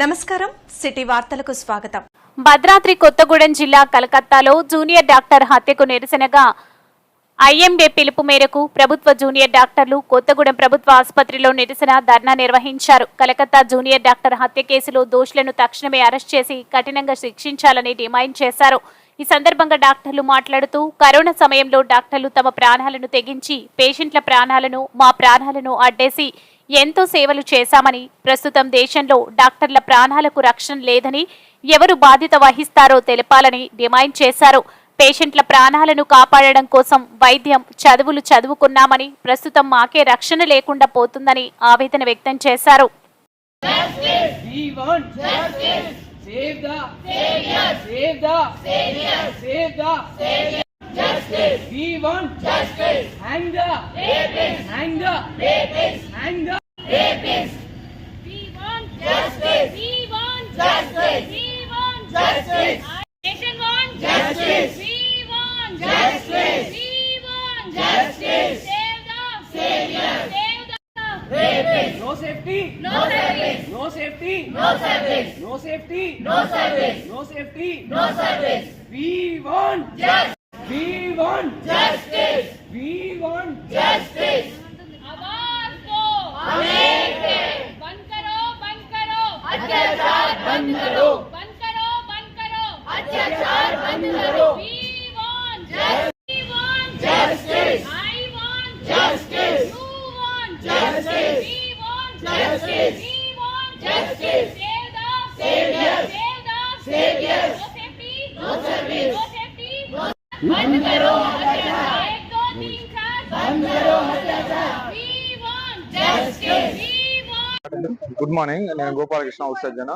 నమస్కారం. సిటీ వార్తలకు స్వాగతం. భద్రాద్రి కొత్తగూడెం జిల్లా కలకత్తాలో జూనియర్ డాక్టర్ హత్యకు నిరసనగా ఐఎండే పిలుపు మేరకు ప్రభుత్వ జూనియర్ డాక్టర్లు కొత్తగూడెం ప్రభుత్వ ఆసుపత్రిలో నిరసన ధర్నా నిర్వహించారు. కలకత్తా జూనియర్ డాక్టర్ హత్య కేసులో దోషులను తక్షణమే అరెస్ట్ చేసి కఠినంగా శిక్షించాలని డిమాండ్ చేశారు. ఈ సందర్భంగా డాక్టర్లు మాట్లాడుతూ కరోనా సమయంలో డాక్టర్లు తమ ప్రాణాలను తెగించి పేషెంట్ల ప్రాణాలను మా ప్రాణాలను అడ్డేసి ఎంతో సేవలు చేశామని ప్రస్తుతం దేశంలో డాక్టర్ల ప్రాణాలకు రక్షణ లేదని ఎవరు బాధ్యత వహిస్తారో తెలపాలని డిమాండ్ చేశారు పేషెంట్ల ప్రాణాలను కాపాడడం కోసం వైద్యం చదువులు చదువుకున్నామని ప్రస్తుతం మాకే రక్షణ లేకుండా పోతుందని ఆవేదన వ్యక్తం చేశారు We want justice. We want justice. Hang the rapists. Hang the rapists. Hang the rapists. We want justice. We want justice. We want justice. Our nation wants Justice. We want Justice. We want Justice. Save the savior. Save the Rapists. No safety. No service. No safety. No service. No safety. No service. No safety. No service. We want Justice. We want Justice. We want Justice. Good morning. నేను గోపాలకృష్ణ ఉత్సర్జన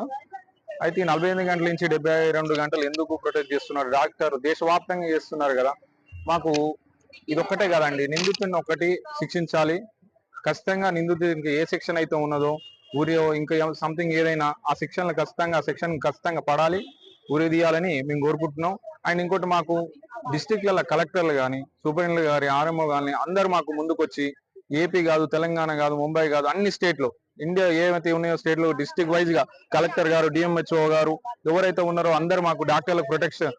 అయితే ఈ నలభై ఎనిమిది గంటల నుంచి డెబ్బై రెండు గంటలు ఎందుకు ప్రొటెక్ట్ చేస్తున్నారు? డాక్టర్ దేశవ్యాప్తంగా చేస్తున్నారు కదా. మాకు ఇది ఒక్కటే కదండి. నిందితుడిని ఒకటి శిక్షించాలి. ఖచ్చితంగా నిందితుడికి ఏ సెక్షన్ అయితే ఉన్నదో ఊరి ఇంకా సంథింగ్ ఏదైనా ఆ శిక్షణలు ఖచ్చితంగా ఆ సెక్షన్ ఖచ్చితంగా పడాలి ఊరి తీయాలని మేము కోరుకుంటున్నాం. అండ్ ఇంకోటి మాకు డిస్టిక్ల కలెక్టర్లు కానీ సూపరింటెండెంట్ గారి ఆర్ఎంఓ కానీ అందరు మాకు ముందుకొచ్చి ఏపీ కాదు తెలంగాణ కాదు ముంబై కాదు అన్ని స్టేట్లో ఇండియా ఏమైతే ఉన్నాయో స్టేట్లో డిస్టిక్ వైజ్గా కలెక్టర్ గారు డిఎంహెచ్ఓ గారు ఎవరైతే ఉన్నారో అందరు మాకు డాక్టర్లకు ప్రొటెక్షన్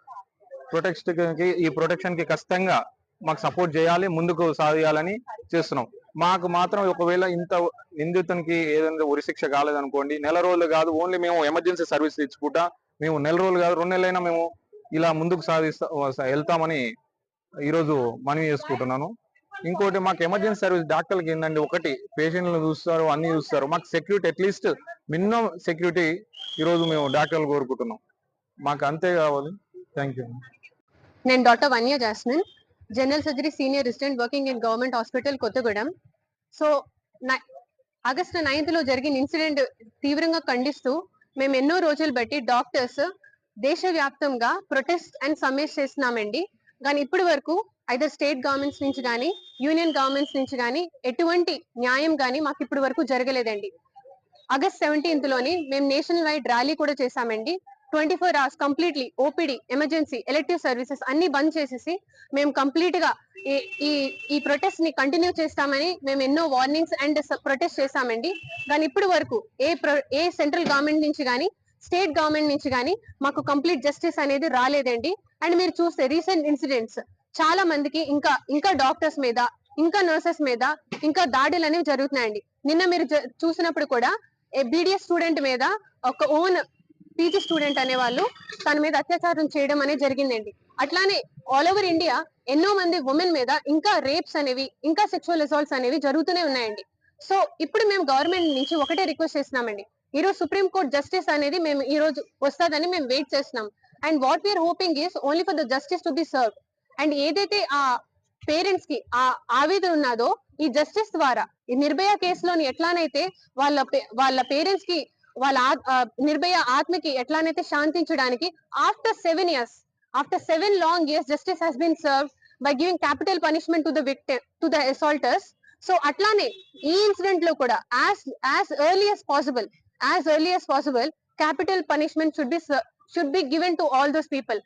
ప్రొటెక్షన్కి ఈ ప్రొటెక్షన్కి ఖచ్చితంగా మాకు సపోర్ట్ చేయాలి ముందుకు సాగాలని చేస్తున్నాం. మాకు మాత్రం ఒకవేళ ఇంత నిందితునికి ఏదైనా ఉరిశిక్ష కాలేదనుకోండి నెల రోజులు కాదు ఓన్లీ మేము ఎమర్జెన్సీ సర్వీస్ తెచ్చుకుంటా మేము నెల రోజులు కాదు రెండు నెలలైనా మేము ఇలా ముందుకు సాధిస్తా వెళ్తామని ఈరోజు మనవి చేసుకుంటున్నాను. ఇంకోటి మాకు ఎమర్జెన్సీ సర్వీస్ డాక్టర్లకి ఏంటంటే ఒకటి పేషెంట్లను చూస్తారు అన్ని చూస్తారు. మాకు సెక్యూరిటీ అట్లీస్ట్ మినిమం సెక్యూరిటీ ఈరోజు మేము డాక్టర్లు కోరుకుంటున్నాం. మాకు అంతే కావాలి. థ్యాంక్ యూ నేను doctor Vanya Jasmine general surgery senior resident working in government hospital Kothagudem. So August నైన్త్లో జరిగిన ఇన్సిడెంట్ తీవ్రంగా ఖండిస్తూ మేము ఎన్నో రోజులు బట్టి డాక్టర్స్ దేశవ్యాప్తంగా ప్రొటెస్ట్ అండ్ సమ్మెస్ చేస్తున్నామండి. కానీ ఇప్పటి వరకు ఐదర్ స్టేట్ గవర్నమెంట్స్ నుంచి కానీ యూనియన్ గవర్నమెంట్స్ నుంచి కానీ ఎటువంటి న్యాయం కానీ మాకు ఇప్పటి వరకు జరగలేదండి. ఆగస్ట్ సెవెంటీన్త్లోని మేము నేషనల్ వైడ్ ర్యాలీ కూడా చేశామండి. Twenty four hours completely OPD emergency elective services అన్ని బంద్ చేసేసి మేము కంప్లీట్గా ఈ- ఈ ఈ ప్రొటెస్ట్ని కంటిన్యూ చేస్తామని మేము ఎన్నో వార్నింగ్స్ అండ్ ప్రొటెస్ట్ చేశామండి. కానీ ఇప్పటి వరకు ఏ ఏ సెంట్రల్ గవర్నమెంట్ నుంచి కానీ స్టేట్ గవర్నమెంట్ నుంచి కానీ మాకు కంప్లీట్ జస్టిస్ అనేది రాలేదండి. అండ్ మీరు చూస్తే రీసెంట్ ఇన్సిడెంట్స్ చాలా మందికి ఇంకా ఇంకా డాక్టర్స్ మీద ఇంకా నర్సెస్ మీద ఇంకా దాడులు అనేవి జరుగుతున్నాయండి. నిన్న మీరు చూసినప్పుడు కూడా బీడిఎస్ స్టూడెంట్ మీద ఒక ఓన్ పీజీ స్టూడెంట్ అనే వాళ్ళు తన మీద అత్యాచారం చేయడం అనేది జరిగిందండి. అట్లానే ఆల్ ఓవర్ ఇండియా ఎన్నో మంది ఉమెన్ మీద ఇంకా రేప్స్ అనేవి ఇంకా సెక్షువల్ అసాల్ట్స్ అనేవి జరుగుతూనే ఉన్నాయండి. సో ఇప్పుడు మేము గవర్నమెంట్ నుంచి ఒకటే రిక్వెస్ట్ చేస్తున్నామండి. ఈ రోజు సుప్రీం కోర్ట్ జస్టిస్ అనేది మేము ఈ రోజు వస్తుందని మేము వెయిట్ చేస్తున్నాం. And what we are hoping is only for the justice to be serve and ఏదైతే ఆ పేరెంట్స్కి ఆ ఆవేదన ఉన్నదో ఈ జస్టిస్ ద్వారా ఈ నిర్భయ కేసులోని ఎట్లానైతే వాళ్ళ వాళ్ళ పేరెంట్స్కి వాళ్ళ నిర్భయ ఆత్మకి ఎట్లానైతే శాంతించడానికి after seven years after seven long years justice has been serve by giving capital punishment to the victim to the assaulters. So అట్లానే ఈ ఇన్సిడెంట్లో కూడా as as early as possible as early as possible capital punishment should be should be given to all those people.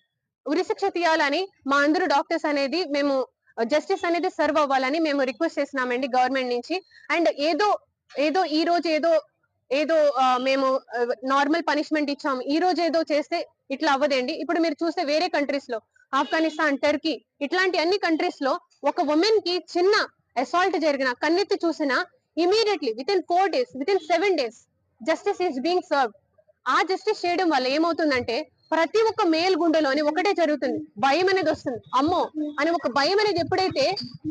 ఉరిశిక్ష తీయాలని మా అందరూ doctors అనేది మేము జస్టిస్ అనేది సర్వ్ అవ్వాలని మేము రిక్వెస్ట్ చేస్తున్నామండి గవర్నమెంట్ నుంచి. అండ్ ఏదో ఏదో ఈ రోజు ఏదో ఏదో మేము నార్మల్ పనిష్మెంట్ ఇచ్చాము. ఈ రోజు ఏదో చేస్తే ఇట్లా అవ్వదండి. ఇప్పుడు మీరు చూస్తే వేరే కంట్రీస్లో ఆఫ్ఘనిస్తాన్ టర్కీ ఇట్లాంటి అన్ని కంట్రీస్లో ఒక ఉమెన్కి చిన్న అసాల్ట్ జరిగిన కన్నెత్తి చూసినా immediately within four days within seven days justice is being serve ఆ జస్టిస్ చేయడం వల్ల ఏమవుతుందంటే ప్రతి ఒక్క మేల్ గుండెలోని ఒకటే జరుగుతుంది. భయం అనేది వస్తుంది. అమ్మో! అని ఒక భయం అనేది ఎప్పుడైతే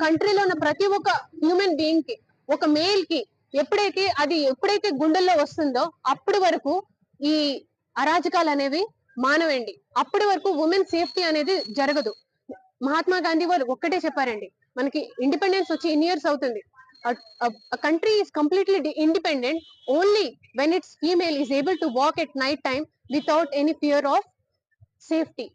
కంట్రీలో ఉన్న ప్రతి ఒక్క హ్యూమన్ బీయింగ్కి ఒక మేల్కి ఎప్పుడైతే అది ఎప్పుడైతే గుండెల్లో వస్తుందో అప్పటి వరకు ఈ అరాజకాలు అనేవి మానవండి. అప్పటి వరకు ఉమెన్ సేఫ్టీ అనేది జరగదు. మహాత్మా గాంధీ వారు ఒక్కటే చెప్పారండి. మనకి ఇండిపెండెన్స్ వచ్చి ఇన్ ఇయర్స్ అవుతుంది? Country is completely independent only when its female is able to walk at night time without any fear of safety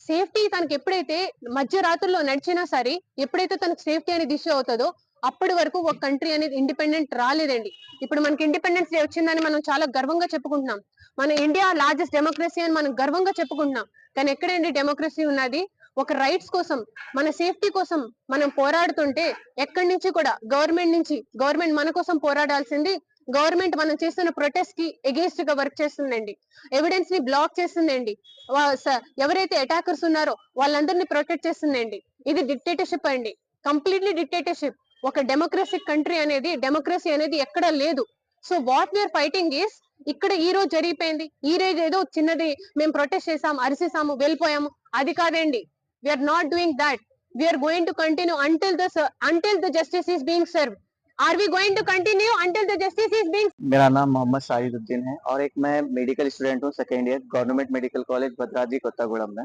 safety తనకి ఎప్పుడైతే మధ్యరాత్రుల్లో నడిచినా సరే ఎప్పుడైతే తనకు సేఫ్టీ అనేది ఇష్యూ అవుతుందో అప్పటి వరకు ఒక కంట్రీ అనేది ఇండిపెండెంట్ రాలేదండి. ఇప్పుడు మనకి ఇండిపెండెన్స్ డే వచ్చిందని మనం చాలా గర్వంగా చెప్పుకుంటున్నాం. మన ఇండియా లార్జెస్ట్ డెమోక్రసీ అని మనం గర్వంగా చెప్పుకుంటున్నాం. కానీ ఎక్కడండి డెమోక్రసీ ఉన్నది? ఒక రైట్స్ కోసం మన సేఫ్టీ కోసం మనం పోరాడుతుంటే ఎక్కడి నుంచి కూడా గవర్నమెంట్ నుంచి గవర్నమెంట్ మన కోసం పోరాడాల్సింది గవర్నమెంట్ మనం చేస్తున్న ప్రొటెస్ట్కి ఎగేన్స్ట్గా వర్క్ చేస్తుందండి. ఎవిడెన్స్ని బ్లాక్ చేస్తుందండి. వా- ఎవరైతే అటాకర్స్ ఉన్నారో వాళ్ళందరినీ ప్రొటెక్ట్ చేస్తుందండి. ఇది డిక్టేటర్షిప్ అండి. కంప్లీట్లీ డిక్టేటర్షిప్ ఒక డెమోక్రసిక్ కంట్రీ అనేది డెమోక్రసీ అనేది ఎక్కడ లేదు. So what we are fighting is ఇక్కడ ఈ రోజు జరిగిపోయింది. ఈ రోజు ఏదో చిన్నది మేము ప్రొటెస్ట్ చేసాం అరిసేసాము వెళ్ళిపోయాము. అది కాదండి. We are not doing that we are going to continue until the until the justice is being serve are we going to continue until the justice is being मेरा नाम मोहम्मद शाहिदुद्दीन है और एक मैं मेडिकल स्टूडेंट हूँ second year government medical college Bhadradri Kothagudem में।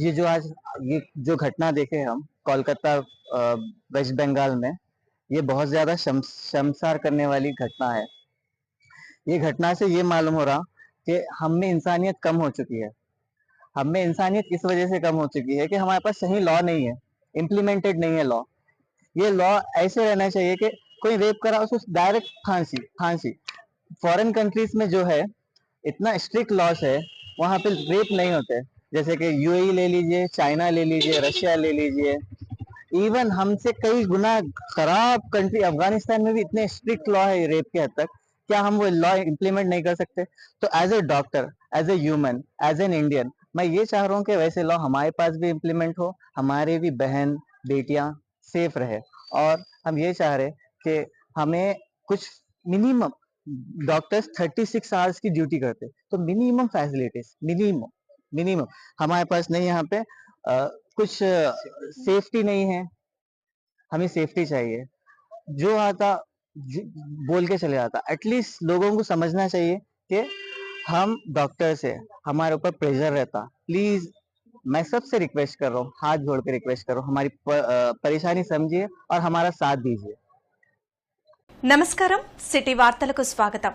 ये जो आज, ये जो घटना देखे हम, कोलकाता वेस्ट बंगाल में, ये बहुत ज़्यादा शमसार करने वाली घटना है। ये घटना से ये मालूम हो रहा कि हम में इंसानियत कम हो चुकी है। हम में इंसानियत इस वजह से कम हो चुकी है कि हमारे पास सही लॉ नहीं है इम्प्लीमेंटेड नहीं है लॉ ये लॉ ऐसे रहना चाहिए कि कोई रेप करा उसको डायरेक्ट फांसी फांसी। फॉरेन कंट्रीज़ में जो है, इतना स्ट्रिक्ट लॉस है, वहाँ पे रेप नहीं होते। जैसे कि यूएई ले लीजिए चाइना ले लीजिए रशिया ले लीजिए। इवन हमसे कई गुना खराब कंट्री अफ़गानिस्तान में भी इतने स्ट्रिक्ट लॉ है रेप के हद तक, क्या हम वो लॉ इम्प्लीमेंट नहीं कर सकते? तो as a doctor as a human as an Indian मैं ये चाह रहा हूँ कि वैसे लॉ हमारे पास भी इम्प्लीमेंट हो, हमारे भी बहन, बेटियाँ सेफ़ रहे। और हम ये चाह रहे कि हमें कुछ मिनिमम डॉक्टर्स 36 आवर्स की ड्यूटी करते। तो मिनिमम फैसिलिटीज़ मिनिमम मिनिमम हमारे पास नहीं यहाँ पे अ, कुछ सेफ्टी नहीं है। हमें सेफ्टी चाहिए। जो आता बोल के चले जाता एटलीस्ट लोगों को समझना चाहिए कि हम डॉक्टर्स है। हमारे ऊपर प्रेशर रहता। प्लीज़ मैं सबसे रिक्वेस्ट कर रहा हूँ हाथ जोड़ के रिक्वेस्ट कर रहा हूँ हमारी प- अ, परेशानी समझिए और हमारा साथ दीजिए నమస్కారం సిటీ వార్తలకు స్వాగతం